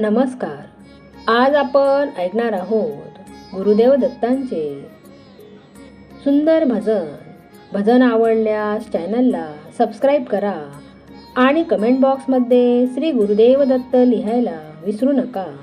नमस्कार. आज आपण ऐकणार आहोत गुरुदेव दत्तांचे सुंदर भजन. भजन आवडल्यास चॅनलला सबस्क्राईब करा आणि कमेंट बॉक्समध्ये श्री गुरुदेव दत्त लिहायला विसरू नका.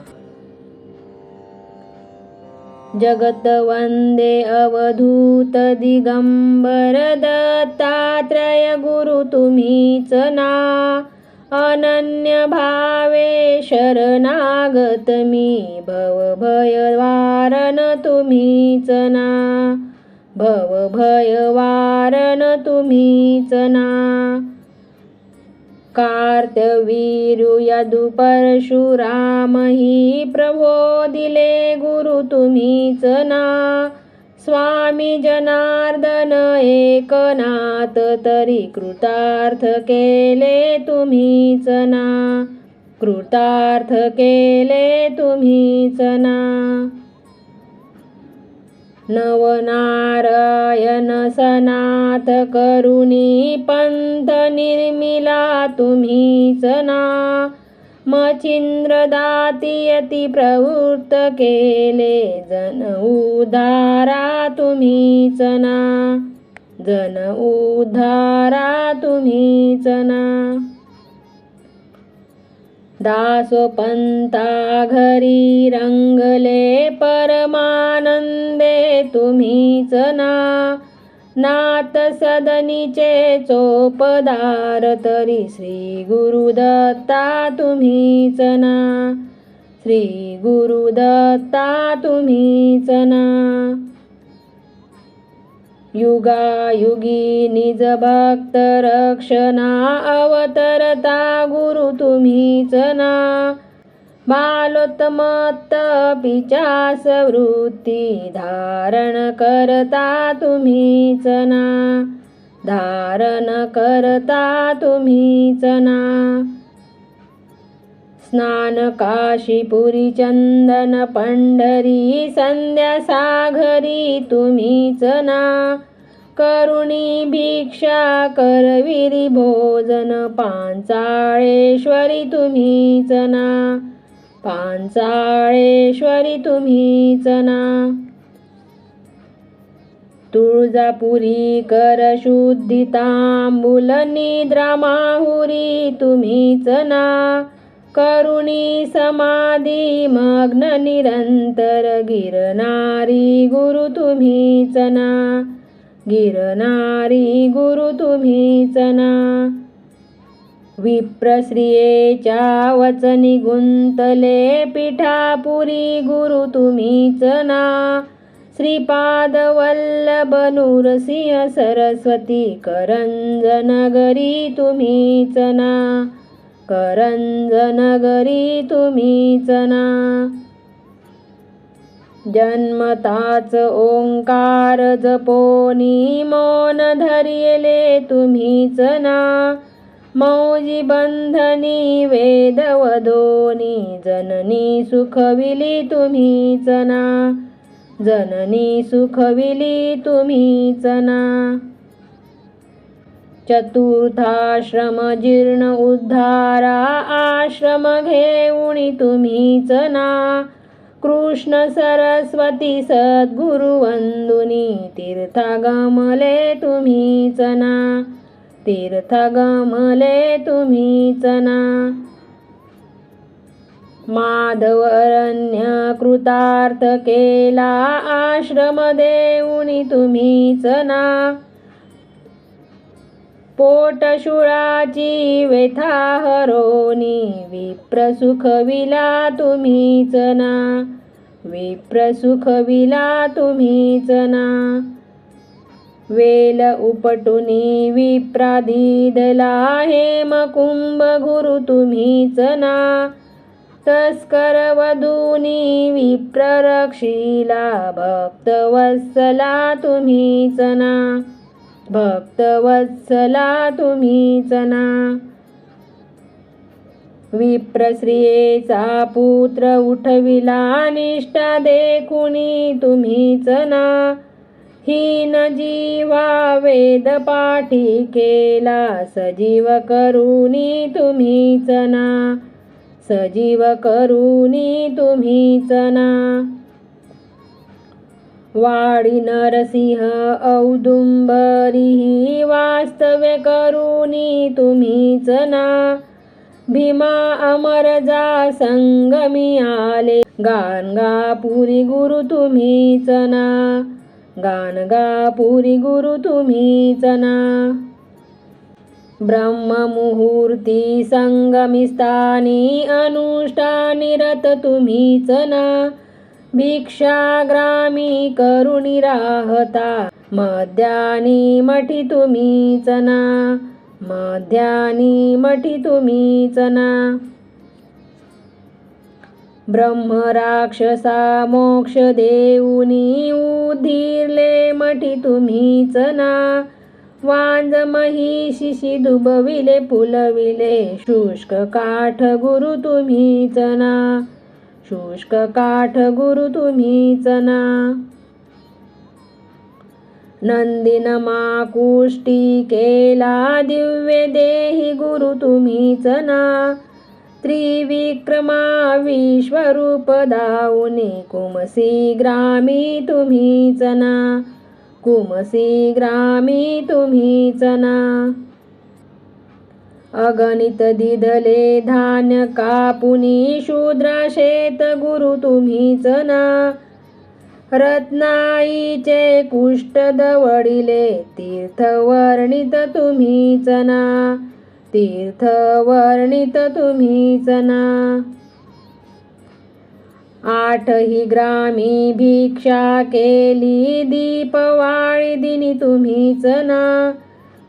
जगत वंदे अवधूत दिगंबर दत्तात्रय गुरु तुम्हीच ना. अनन्य भावे शरणागत मी भव भय वारण तुम्हीच ना. भव भय वारण तुम्हीच ना. कार्तवीरु दुपरशुरामही प्रभो दिले गुरु तुम्हीच ना. स्वामी जनार्दन एकनाथ तरी कृतार्थ केले तुम्हीच ना. कृतार्थ केले तुम्हीच ना. नवनारायण सनाथ करुणी पंथ निर्मिला तुम्हीच ना. मचिंद्र दातीयती प्रवृत्त केले जन उद्धारा तुम्हीच ना जन उद्धारा तुम्हीच ना दासोपंता घरी रंगले परमानंदे तुम्हीच ना नाथ सदनीचे चोपदार तरी श्री गुरुदत्ता तुम्हीच ना. श्री गुरुदत्ता तुम्हीच ना. युगायुगी निज भक्त रक्षणा अवतरता गुरु तुम्हीच ना. बालोत्मत्त पिचास वृत्ती धारण करता तुम्हीच ना. धारण करता तुम्हीच ना. स्नान काशीपुरी चंदन पंढरी संध्या साघरी तुम्हीच ना. करुणी भिक्षा करविरी भोजन पांचाळेश्वरी तुम्हीच ना. पांचाळेश्वरी तुम्हीच ना तुळजापुरी कर शुद्धी तांबूल निद्रा माहुरी तुम्हीच ना करुणी समाधी मग्न निरंतर गिरनारी गुरु तुम्हीच ना गिरनारी गुरु तुम्हीच ना विप्रश्रियेच्या वचनी गुंतले पिठापुरी गुरु तुम्हीच ना. श्रीपाद वल्लभ नूरसिंह सरस्वती करंजनगरी तुम्हीच ना. करंजनगरी तुम्हीच ना. जन्मताच ओंकार जपोनी मौन धरिले तुम्हीच ना. मौजी बंधनी वेदवदोनी जननी सुखविली तुम्ही चना जननी सुखविली तुम्ही चना चतुर्थाश्रम जीर्ण उद्धारा आश्रम घेऊणी तुम्ही चना कृष्ण सरस्वती सद्गुरु वंदुनी तीर्थागमले चना तीर्थ गमले तुम्हीच ना माधवरण्य कृतार्थ केला आश्रम देऊनी तुम्हीच ना पोटशुळाची व्यथा हरोनी विप्रसुख विला तुम्हीच ना विप्रसुख विला तुम्हीच ना वेल उपटुनी विप्रादिदला हेमकुंभ गुरु तुम्हीच ना तस्कर वधूनी विप्ररक्षिला भक्तवत्सला तुम्हीच ना भक्तवत्सला तुम्हीच ना विप्रश्रियेचा पुत्र उठविला निष्ठा देखुनी तुम्हीच ना हीन जीवा वेद पाठी केला सजीव करुणी तुम्हीच ना सजीव करुणी तुम्हीच ना वाडी नरसिंह औदुंबरी वास्तव्य करुणी तुम्हीच ना भीमा अमरजा संगमी आले गाणगापुरी गुरु तुम्हीच ना गाणगापुरी गुरु तुम्हीच ना ब्रह्ममुहूर्ती संगमिस्थानी अनुष्ठानिरत तुम्हीच ना भिक्षाग्रामी करुणी राहता मध्यानी मठी तुम्हीच ना मध्यानी मठी तुम्हीच ना ब्रह्म राक्षसा मोक्ष देऊनी उधीरले मठी तुम्हीच ना वांज महिषिषी दुबविले फुलविले शुष्क काठ गुरु तुम्हीच ना शुष्क काठ गुरु तुम्हीच ना नंदिन माकुष्टी केला दिव्य देही गुरु तुम्हीच ना त्रिविक्रमा विश्वरूप दाऊनी कुमसी ग्रामी तुम्ही चना कुमसी ग्रामी तुम्ही चना अगणित दिधले धान्य कापुनी शूद्रा शेत गुरु तुम्हीच ना रत्नाईचे कुष्ट दवडिले तीर्थ वर्णित तुम्हीच ना तीर्थ वर्णित तुम्हीच ना आठही ग्रामी भिक्षा केली दीपवाळी दिनी तुम्हीच ना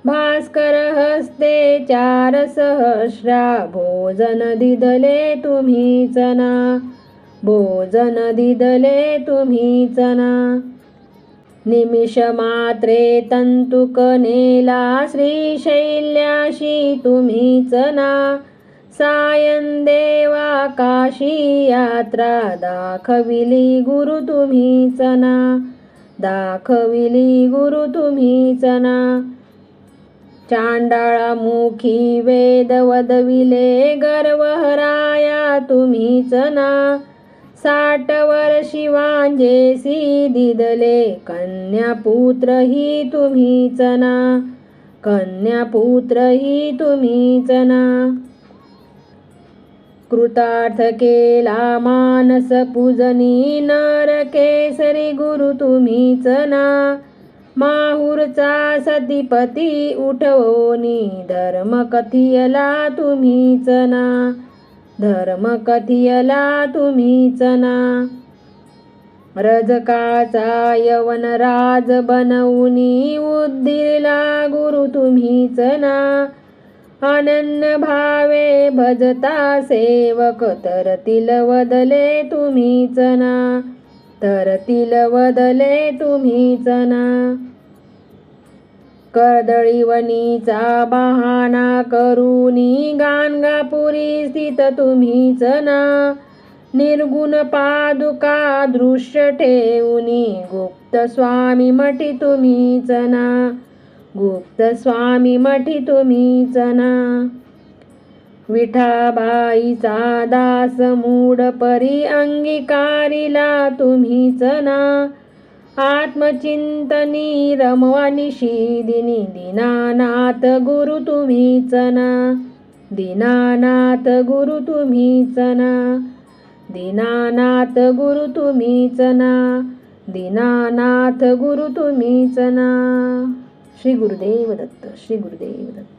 भास्कर हस्ते चार सहस्रा भोजन दिदले तुम्हीच ना भोजन दिदले तुम्हीच ना निमिषमात्रे तंतुकनेला तंतुक नेला श्रीशैल्याशी तुम्हीच ना सायन देवा काशी यात्रा दाखविली गुरु तुम्हीच ना दाखविली गुरु तुम्हीच ना चांडाळामुखी वेद वदविले गर्वहराया तुम्हीच ना साठ वर्षी वांजेसी दिदले कन्यापुत्र ही तुम्हीच ना कन्यापुत्र ही तुम्हीच ना कृतार्थ केला मानस पूजनी नर केसरी गुरु तुम्हीच ना माहूरचा सतीपती उठवोनी धर्म कथियला तुम्हीच ना धर्म कथियला तुम्हीच ना रजकाचा यवन राज बनवूनी उद्दिला गुरु तुम्हीच ना अनन्य भावे भजता सेवक तरतील वदले तुम्हीच ना तरतील वदले तुम्हीच ना कर्दळीवनीचा बहाणा करूनी गाणगापुरी स्थित तुम्हीच ना. निर्गुण पादुका दृश्य ठेवूनी गुप्त स्वामी मठी तुम्हीच ना. गुप्त स्वामी मठी तुम्हीच ना. विठाबाईचा दास मूड परी अंगीकारिला तुम्हीच ना. आत्मचिंतनी रमवानिशी दिनी दीनानाथ गुरु तुम्हीच ना दीनानाथ गुरु तुम्हीच ना दीनानाथ गुरु तुम्हीच ना दीनानाथ गुरु तुम्हीच ना श्री गुरुदेव दत्त श्री गुरुदेव दत्त.